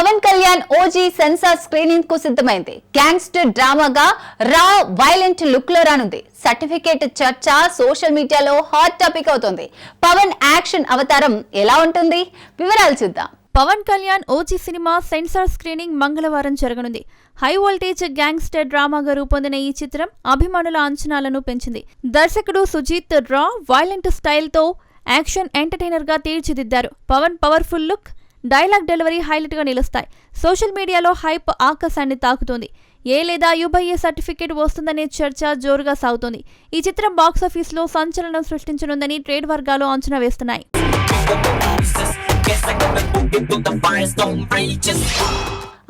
Pawan Kalyan OG censor స్క్రీనింగ్కు సిద్ధమైంది. Gangster డ్రామాగా రా వైలెంట్ లుక్లో రానుంది. సర్టిఫికేట్ చర్చ సోషల్ మీడియాలో హాట్ టాపిక్ అవుతోంది. పవన్ యాక్షన్ అవతారం ఎలా ఉంటుంది? వివరాలు చూద్దాం. Pawan Kalyan OG cinema censor screening మంగళవారం జరగనుంది. హై వోల్టేజ్ గ్యాంగ్స్టర్ డ్రామాగా రూపొందిన ఈ చిత్రం అభిమానుల అంచనాలను పెంచింది. దర్శకుడు సుజీత్ రా వైలెంట్ స్టైల్తో యాక్షన్ ఎంటర్టైనర్గా తీర్చిదిద్దారు. Pawan powerful look dialogue delivery హైలైట్గా నిలుస్తాయి. సోషల్ మీడియాలో హైప్ ఆకాశాన్ని తాకుతుంది. ఏ లేదా యుబైఏ సర్టిఫికేట్ వస్తుందనే చర్చ జోరుగా సాగుతోంది. ఈ చిత్రం బాక్సాఫీస్లో సంచలనం సృష్టించనుందని ట్రేడ్ వర్గాలు అంచనా వేస్తున్నాయి.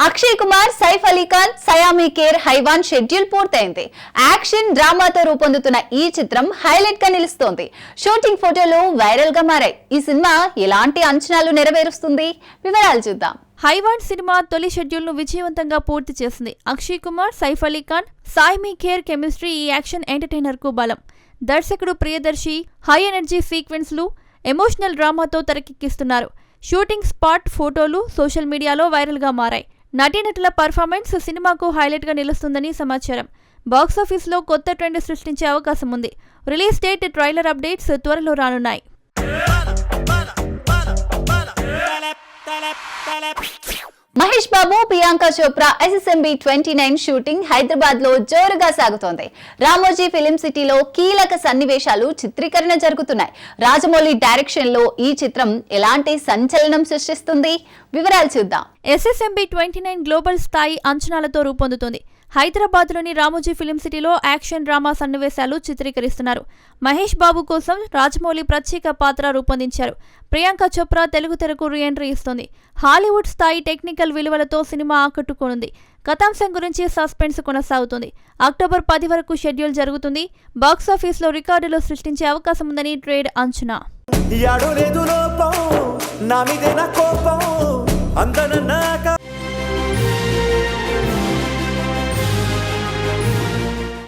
అక్షయ్ కుమార్ సైఫ్ అలీ ఖాన్ సయామీ కేర్ హైవాన్ షెడ్యూల్ పూర్తయింది. యాక్షన్ డ్రామాతో రూపొందుతున్న ఈ చిత్రం హైలైట్గా నిలుస్తోంది. షూటింగ్ ఫోటోలు వైరల్గా మారాయి. ఈ సినిమా ఎలాంటి అంచనాలు నెరవేరుస్తుంది? వివరాలు చూద్దాం. హైవాన్ సినిమా తొలి షెడ్యూల్ను విజయవంతంగా పూర్తి చేసింది. అక్షయ్ కుమార్ సైఫ్ అలీ ఖాన్ సాయిమీ కేర్ కెమిస్ట్రీ ఈ యాక్షన్ ఎంటర్టైనర్కు బలం. దర్శకుడు ప్రియదర్శి హై ఎనర్జీ సీక్వెన్స్లు ఎమోషనల్ డ్రామాతో తెరకెక్కిస్తున్నారు. షూటింగ్ స్పాట్ ఫోటోలు సోషల్ మీడియాలో వైరల్గా మారాయి. నటీనటుల పర్ఫార్మెన్స్ సినిమాకు హైలైట్గా నిలుస్తుందని సమాచారం బాక్సాఫీస్లో కొత్త ట్రెండ్ సృష్టించే అవకాశం ఉంది రిలీజ్ డేట్ ట్రైలర్ అప్డేట్స్ త్వరలో రానున్నాయి Mahesh Babu Priyanka Chopra SSMB twenty nine shooting హైదరాబాద్లో జోరుగా సాగుతోంది. రామోజీ ఫిలిం సిటీలో కీలక సన్నివేశాలు చిత్రీకరణ జరుగుతున్నాయి. రాజమౌళి డైరెక్షన్లో ఈ చిత్రం ఎలాంటి సంచలనం సృష్టిస్తుంది? వివరాలు చూద్దాం. ఎస్ఎస్ఎంబి ట్వంటీ నైన్ గ్లోబల్ స్థాయి అంచనాలతో రూపొందుతుంది. హైదరాబాద్లోని రామోజీ ఫిలిం సిటీలో యాక్షన్ డ్రామా సన్నివేశాలు చిత్రీకరిస్తున్నారు. మహేష్ బాబు కోసం రాజమౌళి ప్రత్యేక పాత్ర రూపొందించారు. ప్రియాంక చోప్రా తెలుగు తెరకు రీఎంట్రీ ఇస్తుంది. హాలీవుడ్ స్థాయి టెక్నికల్ విలువలతో సినిమా ఆకట్టుకోనుంది. కథాంశం గురించి సస్పెన్స్ కొనసాగుతుంది. అక్టోబర్ పది వరకు షెడ్యూల్ జరుగుతుంది. బాక్సాఫీస్లో రికార్డులు సృష్టించే అవకాశం ఉందని ట్రేడ్ అంచనా. యాడు